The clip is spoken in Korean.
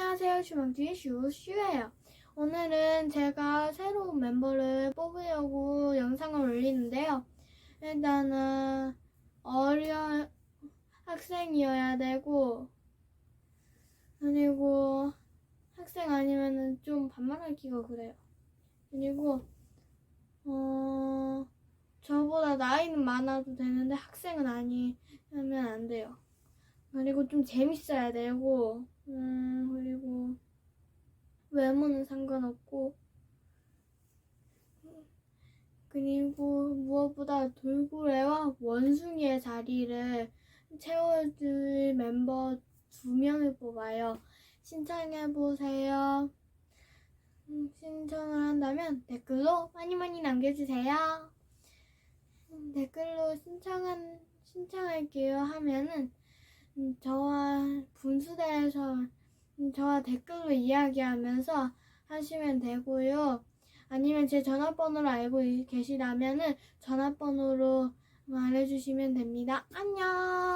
안녕하세요. 주망주의 슈슈예요. 오늘은 제가 새로운 멤버를 뽑으려고 영상을 올리는데요. 일단은 어려 학생이어야 되고 그리고 학생 아니면은 좀 반말하기가 그래요. 그리고 어 저보다 나이는 많아도 되는데 학생은 아니면 안 돼요. 그리고 좀 재밌어야 되고, 음, 외모는 상관없고, 그리고 무엇보다 돌고래와 원숭이의 자리를 채워줄 멤버 두 명을 뽑아요. 신청해보세요. 음, 신청을 한다면 댓글로 많이 많이 남겨주세요. 음, 댓글로 신청한, 신청할게요 하면은 음, 저와 분수대에서 음, 저와 댓글로 이야기하면서 하시면 되고요. 아니면 제 전화번호를 알고 이- 계시다면은 전화번호로 말해주시면 됩니다. 안녕!